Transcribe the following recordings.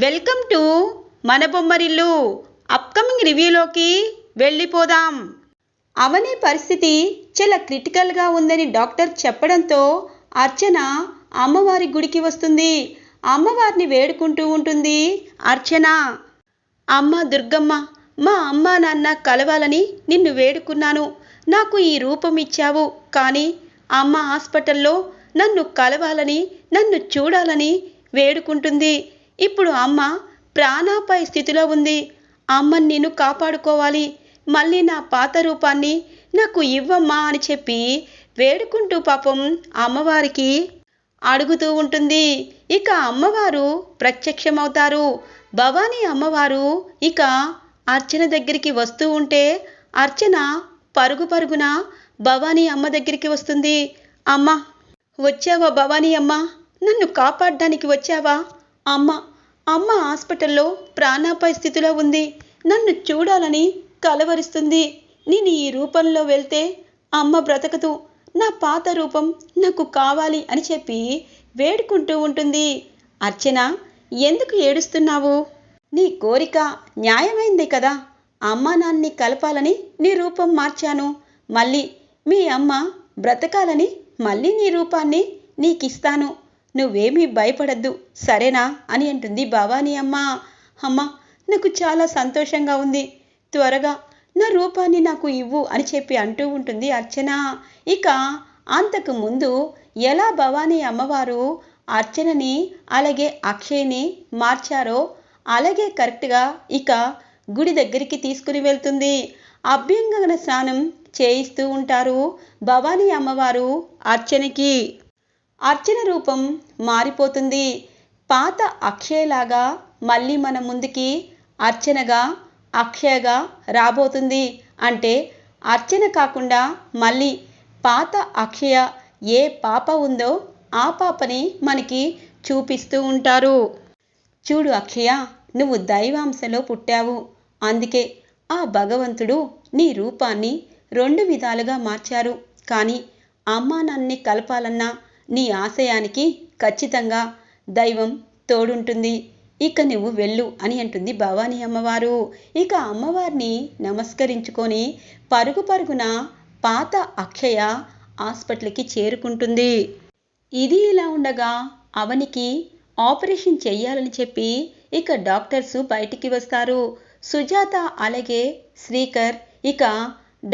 Welcome to మన Bommarillu. Upcoming రివ్యూలోకి వెళ్ళిపోదాం. అవని పరిస్థితి చాలా క్రిటికల్గా ఉందని డాక్టర్ చెప్పడంతో అర్చన అమ్మవారి గుడికి వస్తుంది. అమ్మవారిని వేడుకుంటూ ఉంటుంది అర్చన. అమ్మ దుర్గమ్మ మా అమ్మ నాన్న కలవాలని నిన్ను వేడుకున్నాను. నాకు ఈ రూపం ఇచ్చావు. కానీ అమ్మ హాస్పిటల్లో నన్ను కలవాలని నన్ను చూడాలని వేడుకుంటుంది. ఇప్పుడు అమ్మ ప్రాణాపాయ స్థితిలో ఉంది. అమ్మని నేను కాపాడుకోవాలి. మళ్ళీ నా పాత రూపాన్ని నాకు ఇవ్వమ్మా అని చెప్పి వేడుకుంటూ పాపం అమ్మవారికి అడుగుతూ ఉంటుంది. ఇక అమ్మవారు ప్రత్యక్షమవుతారు. భవానీ అమ్మవారు ఇక అర్చన దగ్గరికి వస్తూ ఉంటే అర్చన పరుగు పరుగున భవానీ అమ్మ దగ్గరికి వస్తుంది. అమ్మ వచ్చావా భవానీ అమ్మ? నన్ను కాపాడడానికి వచ్చావా? అమ్మ అమ్మ హాస్పిటల్లో ప్రాణాపాయ స్థితిలో ఉంది. నన్ను చూడాలని కలవరిస్తుంది. నేను ఈ రూపంలో వెళ్తే అమ్మ బ్రతకదు. నా పాత రూపం నాకు కావాలి అని చెప్పి వేడుకుంటూ ఉంటుంది. అర్చన ఎందుకు ఏడుస్తున్నావు? నీ కోరిక న్యాయమైంది కదా. అమ్మా నాన్ని కలపాలని నీ రూపం మార్చాను. మళ్ళీ మీ అమ్మ బ్రతకాలని మళ్ళీ నీ రూపాన్ని నీకిస్తాను. నువ్వేమీ భయపడద్దు సరేనా? అని అంటుంది భవానీ అమ్మ. అమ్మ నాకు చాలా సంతోషంగా ఉంది. త్వరగా నా రూపాన్ని నాకు ఇవ్వు అని చెప్పి అంటూ ఉంటుంది అర్చన. ఇక అంతకు ముందు ఎలా భవానీ అమ్మవారు అర్చనని అలాగే అక్షయ్ని మార్చారో అలాగే కరెక్ట్గా ఇక గుడి దగ్గరికి తీసుకుని వెళ్తుంది. అభ్యంగన స్నానం చేయిస్తూ ఉంటారు భవానీ అమ్మవారు అర్చనకి. అర్చన రూపం మారిపోతుంది. పాత అక్షయలాగా మళ్ళీ మన ముందుకి అర్చనగా అక్షయగా రాబోతుంది. అంటే అర్చన కాకుండా మళ్ళీ పాత అక్షయ ఏ పాప ఉందో ఆ పాపని మనకి చూపిస్తూ ఉంటారు. చూడు అక్షయ నువ్వు దైవాంశలో పుట్టావు. అందుకే ఆ భగవంతుడు నీ రూపాన్ని రెండు విధాలుగా మార్చారు. కానీ అమ్మా నన్ని కలపాలన్నా నీ ఆశయానికి ఖచ్చితంగా దైవం తోడుంటుంది. ఇక నువ్వు వెళ్ళు అని అంటుంది భవానీ అమ్మవారు. ఇక అమ్మవారిని నమస్కరించుకొని పరుగు పరుగున పాత అక్షయ హాస్పిటల్కి చేరుకుంటుంది. ఇది ఇలా ఉండగా అవనికి ఆపరేషన్ చెయ్యాలని చెప్పి ఇక డాక్టర్స్ బయటికి వస్తారు. సుజాత అలాగే శ్రీకర్ ఇక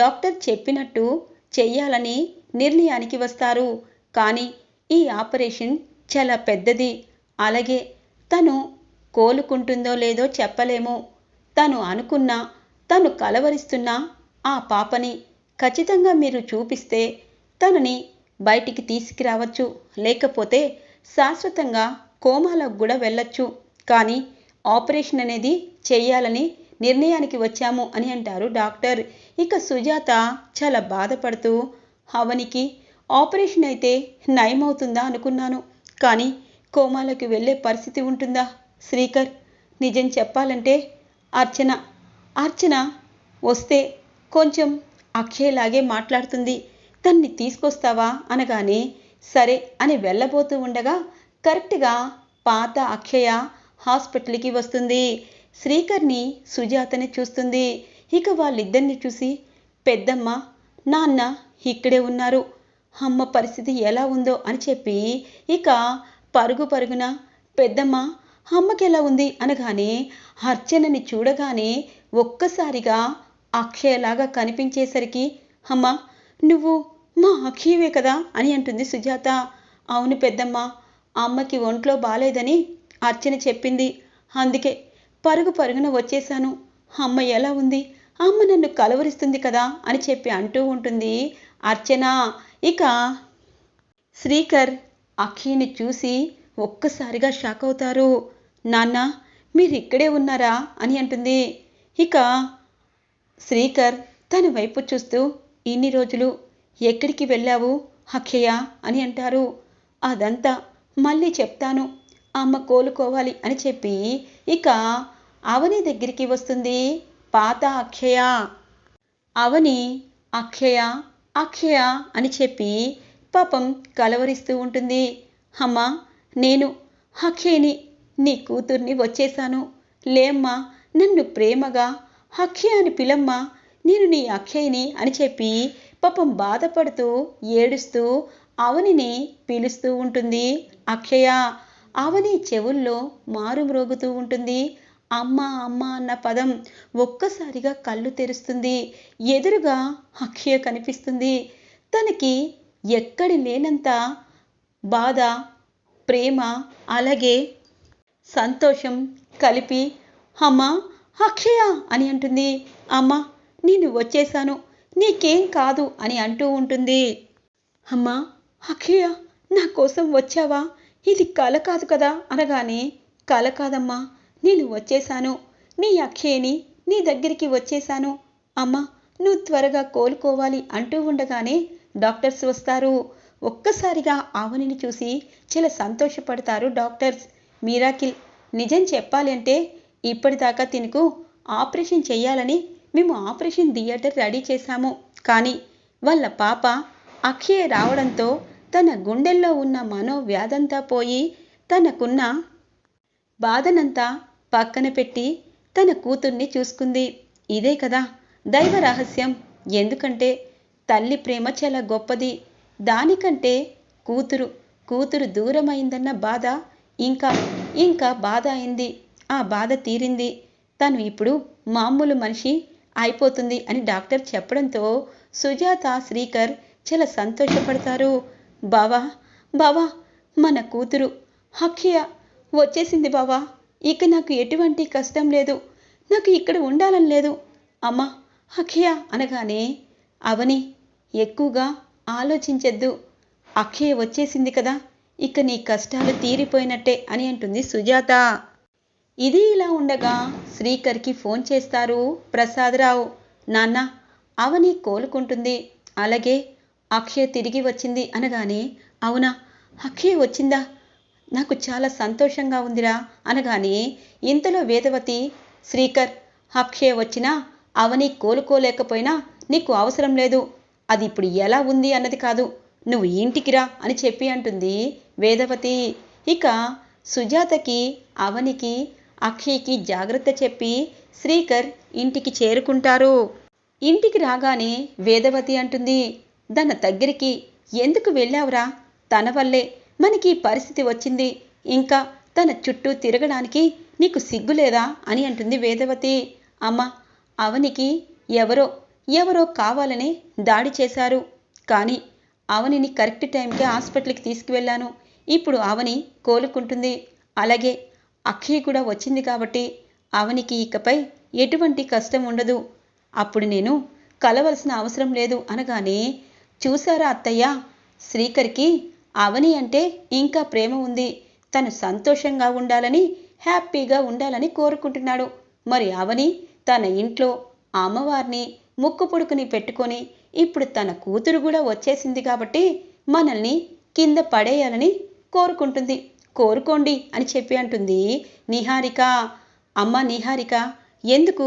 డాక్టర్ చెప్పినట్టు చెయ్యాలని నిర్ణయానికి వస్తారు. కానీ ఈ ఆపరేషన్ చాలా పెద్దది. అలాగే తను కోలుకుంటుందో లేదో చెప్పలేము. తను అనుకున్న తను కలవరిస్తున్న ఆ పాపని ఖచ్చితంగా మీరు చూపిస్తే తనని బయటికి తీసుకురావచ్చు. లేకపోతే శాశ్వతంగా కోమాలకు కూడా వెళ్ళొచ్చు. కానీ ఆపరేషన్ అనేది చేయాలని నిర్ణయానికి వచ్చాము అని అంటారు డాక్టర్. ఇక సుజాత చాలా బాధపడుతూ అవనికి ఆపరేషన్ అయితే నయమవుతుందా అనుకున్నాను. కానీ కోమాలోకి వెళ్ళే పరిస్థితి ఉంటుందా? శ్రీకర్ నిజం చెప్పాలంటే అర్చన. అర్చన వస్తే కొంచెం అక్షయలాగే మాట్లాడుతుంది. తన్ని తీసుకొస్తావా అనగానే సరే అని వెళ్ళబోతూ ఉండగా కరెక్ట్గా పాత అక్షయ హాస్పిటల్కి వస్తుంది. శ్రీకర్ని సుజాతని చూస్తుంది. ఇక వాళ్ళిద్దరిని చూసి పెద్దమ్మ నాన్న ఇక్కడే ఉన్నారు. అమ్మ పరిస్థితి ఎలా ఉందో అని చెప్పి ఇక పరుగు పరుగున పెద్దమ్మ అమ్మకి ఎలా ఉంది? అనగానే అర్చనని చూడగానే ఒక్కసారిగా అక్షయలాగా కనిపించేసరికి అమ్మ నువ్వు మా అక్షయవే కదా? అని అంటుంది సుజాత. అవును పెద్దమ్మ అమ్మకి ఒంట్లో బాలేదని అర్చన చెప్పింది. అందుకే పరుగు పరుగున వచ్చేశాను. అమ్మ ఎలా ఉంది? అమ్మ నన్ను కలవరిస్తుంది కదా? అని చెప్పి అంటూ ఉంటుంది అర్చన. ఇక శ్రీకర్ అక్షయ్ని చూసి ఒక్కసారిగా షాక్ అవుతారు. నాన్న మీరు ఇక్కడే ఉన్నారా? అని అంటుంది. ఇక శ్రీకర్ తన వైపు చూస్తూ ఇన్ని రోజులు ఎక్కడికి వెళ్ళావు అక్షయ అని అంటారు. అదంతా మళ్ళీ చెప్తాను. అమ్మ కోలుకోవాలి అని చెప్పి ఇక అవని దగ్గరికి వస్తుంది పాత అక్షయ అవని అక్షయ అక్షయ అని చెప్పి పాపం కలవరిస్తూ ఉంటుంది. అమ్మా నేను అక్షయ్ని నీ కూతుర్ని వచ్చేశాను. లేమ్మా నన్ను ప్రేమగా అక్షయ అని పిలమ్మా నేను నీ అక్షయ్ని అని చెప్పి పాపం బాధపడుతూ ఏడుస్తూ అవనిని పిలుస్తూ ఉంటుంది. అక్షయ అవని చెవుల్లో మారు మ్రోగుతూ ఉంటుంది. అమ్మ అమ్మ అన్న పదం ఒక్కసారిగా కళ్ళు తెరుస్తుంది. ఎదురుగా అక్షయ కనిపిస్తుంది. తనకి ఎక్కడి లేనంత బాధ ప్రేమ అలాగే సంతోషం కలిపి అమ్మా అక్షయ అని అంటుంది. అమ్మా నేను వచ్చేసాను నీకేం కాదు అని అంటూ ఉంటుంది. అమ్మా అక్షయ నా కోసం వచ్చావా? ఇది కల కాదు కదా అనగానే కల కాదమ్మా నేను వచ్చేశాను. నీ అక్షయని నీ దగ్గరికి వచ్చేశాను. అమ్మా నువ్వు త్వరగా కోలుకోవాలి అంటూ ఉండగానే డాక్టర్స్ వస్తారు. ఒక్కసారిగా ఆవనిని చూసి చాలా సంతోషపడతారు డాక్టర్స్. మీరాకిల్ నిజం చెప్పాలి అంటే ఇప్పటిదాకా తినుకు ఆపరేషన్ చేయాలని మేము ఆపరేషన్ థియేటర్ రెడీ చేశాము. కానీ వాళ్ళ పాప అక్షయ రావడంతో తన గుండెల్లో ఉన్న మనోవ్యాధంతా పోయి తనకున్న బాధనంతా పక్కన పెట్టి తన కూతుర్ని చూసుకుంది. ఇదే కదా దైవ రహస్యం. ఎందుకంటే తల్లి ప్రేమ చాలా గొప్పది. దానికంటే కూతురు కూతురు దూరమైందన్న బాధ ఇంకా ఇంకా బాధ అయింది. ఆ బాధ తీరింది. తను ఇప్పుడు మామూలు మనిషి అయిపోతుంది అని డాక్టర్ చెప్పడంతో సుజాత శ్రీకర్ చాలా సంతోషపడతారు. బావా బావా మన కూతురు అక్షయ వచ్చేసింది బావా. ఇక నాకు ఎటువంటి కష్టం లేదు. నాకు ఇక్కడ ఉండాలని లేదు. అమ్మా అఖయ అనగానే అవని ఎక్కువగా ఆలోచించద్దు. అక్షయ వచ్చేసింది కదా ఇక నీ కష్టాలు తీరిపోయినట్టే అని అంటుంది సుజాత. ఇది ఇలా ఉండగా శ్రీకర్కి ఫోన్ చేస్తారు ప్రసాదరావు. నాన్న అవని కోలుకుంటుంది. అలాగే అక్షయ్ తిరిగి వచ్చింది అనగానే అవునా అక్షయ్ వచ్చిందా? నాకు చాలా సంతోషంగా ఉందిరా అనగానే ఇంతలో వేదవతి శ్రీకర్ అక్షయ్ వచ్చినా అవని కోలుకోలేకపోయినా నీకు అవసరం లేదు. అది ఇప్పుడు ఎలా ఉంది అన్నది కాదు. నువ్వు ఇంటికి రా అని చెప్పి అంటుంది వేదవతి. ఇక సుజాతకి అవనికి అక్షయ్కి జాగ్రత్త చెప్పి శ్రీకర్ ఇంటికి చేరుకుంటారు. ఇంటికి రాగానే వేదవతి అంటుంది తన దగ్గరికి ఎందుకు వెళ్ళావురా? తన వల్లే మనకి ఈ పరిస్థితి వచ్చింది. ఇంకా తన చుట్టూ తిరగడానికి నీకు సిగ్గులేదా? అని అంటుంది వేదవతి. అమ్మ అవనికి ఎవరో ఎవరో కావాలని దాడి చేశారు. కానీ అవనిని కరెక్ట్ టైంకి హాస్పిటల్కి తీసుకువెళ్ళాను. ఇప్పుడు అవని కోలుకుంటుంది. అలాగే అక్షయ్ కూడా వచ్చింది కాబట్టి అవనికి ఇకపై ఎటువంటి కష్టం ఉండదు. అప్పుడు నేను కలవలసిన అవసరం లేదు అనగానే చూసారా అత్తయ్య? శ్రీకర్కి అవని అంటే ఇంకా ప్రేమ ఉంది. తను సంతోషంగా ఉండాలని హ్యాపీగా ఉండాలని కోరుకుంటున్నాడు. మరి అవని తన ఇంట్లో అమ్మవారిని ముక్కు పుడుకుని పెట్టుకొని ఇప్పుడు తన కూతురు కూడా వచ్చేసింది కాబట్టి మనల్ని కింద పడేయాలని కోరుకుంటుంది. కోరుకోండి అని చెప్పి అంటుంది నిహారిక. అమ్మ నిహారిక ఎందుకు?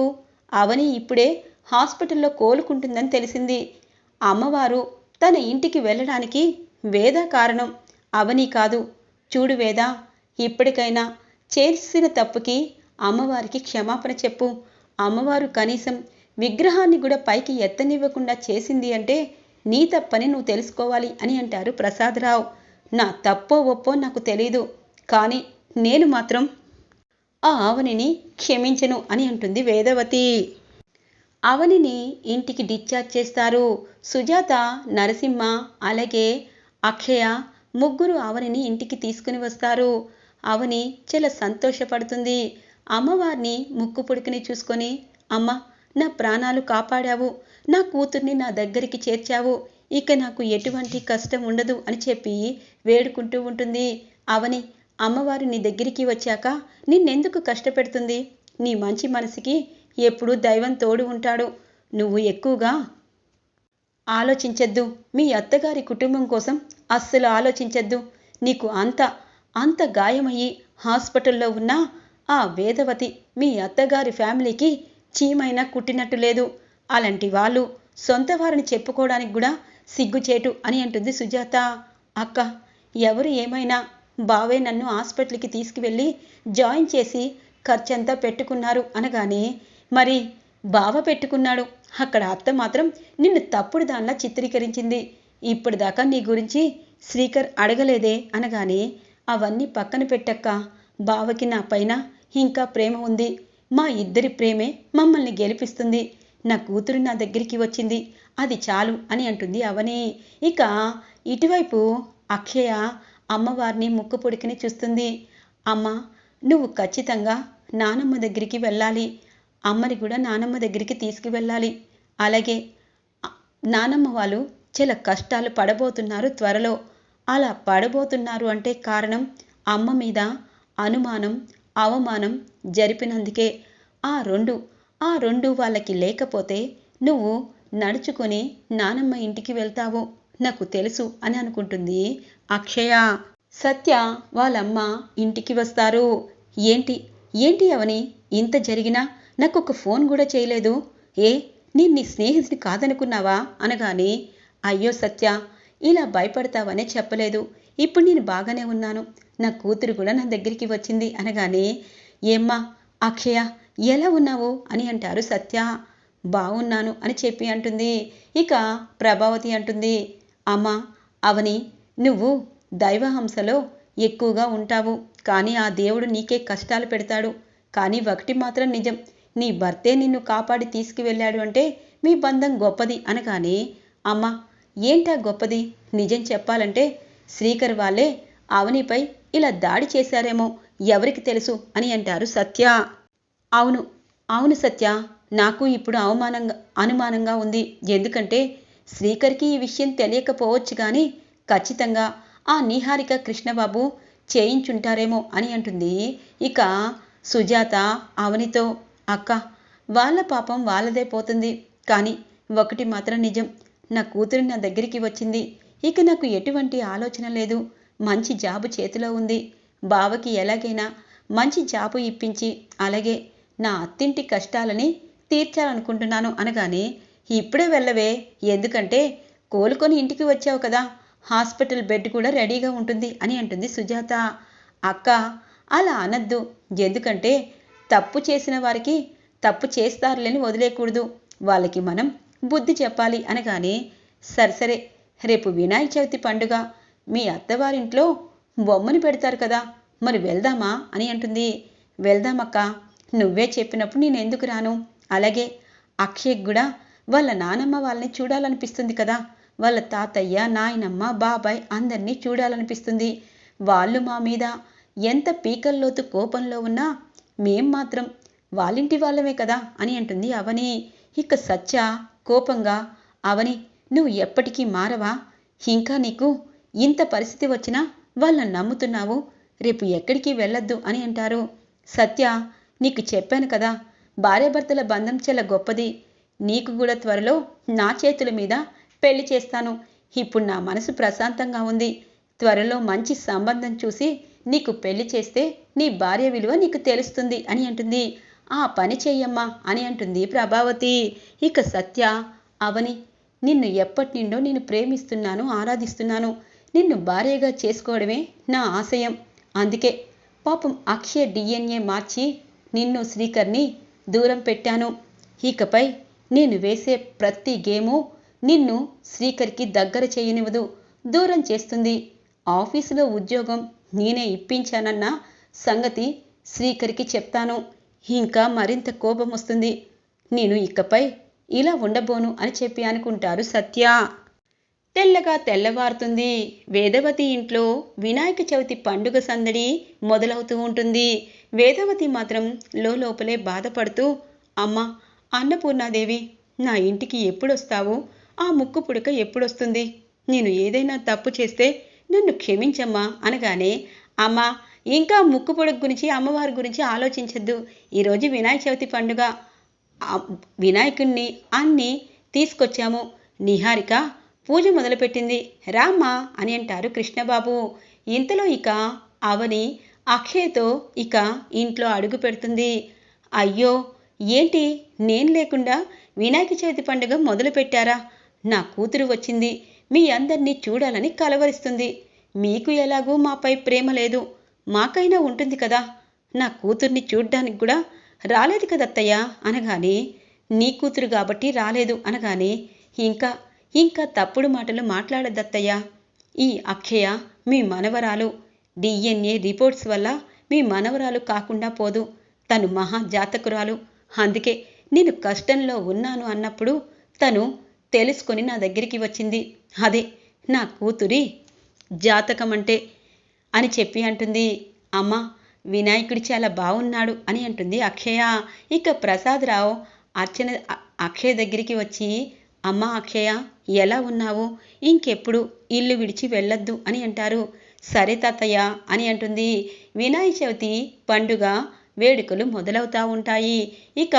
అవని ఇప్పుడే హాస్పిటల్లో కోలుకుంటుందని తెలిసింది. అమ్మవారు తన ఇంటికి వెళ్ళడానికి వేద కారణం అవని కాదు. చూడు వేద ఇప్పటికైనా చేసిన తప్పుకి అమ్మవారికి క్షమాపణ చెప్పు. అమ్మవారు కనీసం విగ్రహాన్ని కూడా పైకి ఎత్తనివ్వకుండా చేసింది అంటే నీ తప్పని నువ్వు తెలుసుకోవాలి అని అంటారు ప్రసాదరావు. నా తప్పో ఒప్పో నాకు తెలీదు కానీ నేను మాత్రం ఆ అవనిని క్షమించను అని అంటుంది వేదవతి. అవనిని ఇంటికి డిశ్చార్జ్ చేస్తారు. సుజాత నరసింహ అలాగే అక్షయ ముగ్గురు అవనిని ఇంటికి తీసుకుని వస్తారు. అవని చాలా సంతోషపడుతుంది. అమ్మవారిని ముక్కు పుడికిని చూసుకొని అమ్మ నా ప్రాణాలు కాపాడావు. నా కూతుర్ని నా దగ్గరికి చేర్చావు. ఇక నాకు ఎటువంటి కష్టం ఉండదు అని చెప్పి వేడుకుంటూ ఉంటుంది. అవని అమ్మవారు నీ దగ్గరికి వచ్చాక నిన్నెందుకు కష్టపెడుతుంది? నీ మంచి మనసుకి ఎప్పుడూ దైవం తోడు ఉంటాడు. నువ్వు ఎక్కువగా ఆలోచించద్దు. మీ అత్తగారి కుటుంబం కోసం అస్సలు ఆలోచించద్దు. నీకు అంత అంత గాయమయ్యి హాస్పిటల్లో ఉన్న ఆ వేదవతి మీ అత్తగారి ఫ్యామిలీకి చీమైనా కుట్టినట్టు లేదు. అలాంటి వాళ్ళు సొంత వారిని చెప్పుకోవడానికి కూడా సిగ్గుచేటు అని అంటుంది సుజాత. అక్క ఎవరు ఏమైనా బావే నన్ను హాస్పిటల్కి తీసుకువెళ్ళి జాయిన్ చేసి ఖర్చంతా పెట్టుకున్నారు అనగానే మరి బావ పెట్టుకున్నాడు. అక్కడ అత్త మాత్రం నిన్ను తప్పుడు దానిలా చిత్రీకరించింది. ఇప్పటిదాకా నీ గురించి శ్రీకర్ అడగలేదే అనగానే అవన్నీ పక్కన పెట్టక్క. బావకి నా పైన ఇంకా ప్రేమ ఉంది. మా ఇద్దరి ప్రేమే మమ్మల్ని గెలిపిస్తుంది. నా కూతురు నా దగ్గరికి వచ్చింది. అది చాలు అని అంటుంది అవని. ఇక ఇటువైపు అక్షయ అమ్మవారిని ముక్కు పొడికిని చూస్తుంది. అమ్మ నువ్వు ఖచ్చితంగా నానమ్మ దగ్గరికి వెళ్ళాలి. అమ్మని కూడా నానమ్మ దగ్గరికి తీసుకువెళ్ళాలి. అలాగే నానమ్మ వాళ్ళు చాలా కష్టాలు పడబోతున్నారు త్వరలో. అలా పడబోతున్నారు అంటే కారణం అమ్మ మీద అనుమానం అవమానం జరిపినందుకే. ఆ రెండు ఆ రెండు వాళ్ళకి లేకపోతే నువ్వు నడుచుకొని నానమ్మ ఇంటికి వెళ్తావు. నాకు తెలుసు అని అనుకుంటుంది అక్షయ. సత్య వాళ్ళమ్మ ఇంటికి వస్తారు. ఏంటి? ఏంటి అవని? ఇంత జరిగినా నాకు ఒక ఫోన్ కూడా చేయలేదు. ఏ నేను నీ స్నేహితుని కాదనుకున్నావా? అనగానే అయ్యో సత్య ఇలా భయపడతావనే చెప్పలేదు. ఇప్పుడు నేను బాగానే ఉన్నాను. నా కూతురు కూడా నా దగ్గరికి వచ్చింది. అనగానే ఏమ్మా అక్షయ ఎలా ఉన్నావు? అని అంటారు సత్య. బాగున్నాను అని చెప్పి అంటుంది. ఇక ప్రభావతి అంటుంది. అమ్మా అవని నువ్వు దైవహంసలో ఎక్కువగా ఉంటావు. కానీ ఆ దేవుడు నీకే కష్టాలు పెడతాడు. కానీ ఒకటి మాత్రం నిజం. నీ భర్తే నిన్ను కాపాడి తీసుకువెళ్ళాడు అంటే మీ బంధం గొప్పది అనగానే అమ్మా ఏంటా గొప్పది? నిజం చెప్పాలంటే శ్రీకర్ వాళ్ళే అవనిపై ఇలా దాడి చేశారేమో ఎవరికి తెలుసు అని అంటారు సత్య. అవును అవును సత్య. నాకు ఇప్పుడు అవమానంగా అనుమానంగా ఉంది. ఎందుకంటే శ్రీకర్కి ఈ విషయం తెలియకపోవచ్చు కానీ ఖచ్చితంగా ఆ నిహారిక కృష్ణబాబు చేయించుంటారేమో అని అంటుంది. ఇక సుజాత అవనితో అక్క వాళ్ళ పాపం వాళ్ళదే పోతుంది. కానీ ఒకటి మాత్రం నిజం. నా కూతురు నా దగ్గరికి వచ్చింది. ఇక నాకు ఎటువంటి ఆలోచన లేదు. మంచి జాబు చేతిలో ఉంది. బావకి ఎలాగైనా మంచి జాబు ఇప్పించి అలాగే నా అత్తింటి కష్టాలని తీర్చాలనుకుంటున్నాను అనగానే ఇప్పుడే వెళ్ళవే. ఎందుకంటే కోలుకొని ఇంటికి వచ్చావు కదా. హాస్పిటల్ బెడ్ కూడా రెడీగా ఉంటుంది అని అంటుంది సుజాత. అక్క అలా అనద్దు. ఎందుకంటే తప్పు చేసిన వారికి తప్పు చేస్తారులేని వదిలేయకూడదు. వాళ్ళకి మనం బుద్ధి చెప్పాలి అనగానే సరసరే సరే రేపు వినాయక చవితి పండుగ. మీ అత్తవారింట్లో బొమ్మని పెడతారు కదా మరి వెళ్దామా అని అంటుంది. వెళ్దామక్క నువ్వే చెప్పినప్పుడు నేను ఎందుకు రాను? అలాగే అక్షయ్కి కూడా వాళ్ళ నానమ్మ వాళ్ళని చూడాలనిపిస్తుంది కదా. వాళ్ళ తాతయ్య నాయనమ్మ బాబాయ్ అందరినీ చూడాలనిపిస్తుంది. వాళ్ళు మా మీద ఎంత పీకల్లోతు కోపంలో ఉన్నా మేం మాత్రం వాళ్ళింటి వాళ్ళమే కదా అని అంటుంది అవని. ఇక సత్య కోపంగా అవని నువ్వు ఎప్పటికీ మారవా? ఇంకా నీకు ఇంత పరిస్థితి వచ్చినా వాళ్ళని నమ్ముతున్నావు. రేపు ఎక్కడికి వెళ్ళొద్దు అని అంటారు. సత్య నీకు చెప్పాను కదా భార్యాభర్తల బంధం చాలా గొప్పది. నీకు కూడా త్వరలో నా చేతుల మీద పెళ్ళి చేస్తాను. ఇప్పుడు నా మనసు ప్రశాంతంగా ఉంది. త్వరలో మంచి సంబంధం చూసి నీకు పెళ్ళి చేస్తే నీ భార్య విలువ నీకు తెలుస్తుంది అని అంటుంది. ఆ పని చెయ్యమ్మా అని అంటుంది ప్రభావతి. ఇక సత్య అవని నిన్ను ఎప్పటి నుండో నేను ప్రేమిస్తున్నాను ఆరాధిస్తున్నాను. నిన్ను భార్యగా చేసుకోవడమే నా ఆశయం. అందుకే పాపం అక్షయ డిఎన్ఏ మార్చి నిన్ను శ్రీకర్ని దూరం పెట్టాను. ఇకపై నేను వేసే ప్రతి గేము నిన్ను శ్రీకర్కి దగ్గర చేయనివ్వదు. దూరం చేస్తుంది. ఆఫీసులో ఉద్యోగం నేనే ఇప్పించానన్న సంగతి శ్రీకరికి చెప్తాను. ఇంకా మరింత కోపం వస్తుంది. నేను ఇకపై ఇలా ఉండబోను అని చెప్పి అనుకుంటారు సత్య. తెల్లగా తెల్లవారుతుంది. వేదవతి ఇంట్లో వినాయక చవితి పండుగ సందడి మొదలవుతూ ఉంటుంది. వేదవతి మాత్రం లోపలే బాధపడుతూ అమ్మ అన్నపూర్ణాదేవి నా ఇంటికి ఎప్పుడొస్తావు? ఆ ముక్కు పుడక ఎప్పుడొస్తుంది? నేను ఏదైనా తప్పు చేస్తే నన్ను క్షమించమ్మా అనగానే అమ్మ ఇంకా ముక్కు పొడుగు గురించి అమ్మవారి గురించి ఆలోచించద్దు. ఈరోజు వినాయక చవితి పండుగ. వినాయకుణ్ణి అన్ని తీసుకొచ్చాము. నిహారిక పూజ మొదలుపెట్టింది. రామ్మా అని అంటారు కృష్ణబాబు. ఇంతలో ఇక అవని అక్షయ్తో ఇక ఇంట్లో అడుగు పెడుతుంది. అయ్యో ఏంటి? నేను లేకుండా వినాయక చవితి పండుగ మొదలు పెట్టారా నా కూతురు వచ్చింది. మీ అందరినీ చూడాలని కలవరిస్తుంది. మీకు ఎలాగూ మాపై ప్రేమ లేదు. మాకైనా ఉంటుంది కదా. నా కూతుర్ని చూడ్డానికి కూడా రాలేదు కదత్తయ్య అనగానే నీ కూతురు కాబట్టి రాలేదు అనగానే ఇంకా ఇంకా తప్పుడు మాటలు మాట్లాడద్దత్తయ్య ఈ అక్షయ మీ మనవరాలు. డిఎన్ఏ రిపోర్ట్స్ వల్ల మీ మనవరాలు కాకుండా పోదు. తను మహా జాతకురాలు. అందుకే నేను కష్టంలో ఉన్నాను అన్నప్పుడు తను తెలుసుకొని నా దగ్గరికి వచ్చింది. అదే నా కూతురి జాతకం అంటే అని చెప్పి అంటుంది. అమ్మ వినాయకుడు చాలా బాగున్నాడు అని అంటుంది అక్షయ. ఇక ప్రసాదరావు అర్చన అక్షయ దగ్గరికి వచ్చి అమ్మ అక్షయ ఎలా ఉన్నావు? ఇంకెప్పుడు ఇల్లు విడిచి వెళ్ళొద్దు అని అంటారు. సరే తాతయ్య అని అంటుంది. వినాయక చవితి పండుగ వేడుకలు మొదలవుతూ ఉంటాయి. ఇక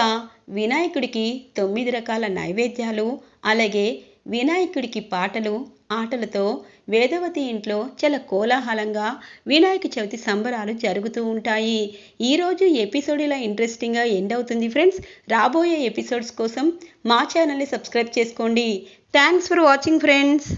వినాయకుడికి తొమ్మిది రకాల నైవేద్యాలు అలాగే వినాయకుడికి పాటలు ఆటలతో వేదవతి ఇంట్లో చాలా కోలాహలంగా వినాయక చవితి సంబరాలు జరుగుతూ ఉంటాయి. ఈరోజు ఎపిసోడ్ ఇలా ఇంట్రెస్టింగ్గా ఎండ్ అవుతుంది ఫ్రెండ్స్ రాబోయే ఎపిసోడ్స్ కోసం మా ఛానల్ని సబ్స్క్రైబ్ చేసుకోండి. Thanks for watching friends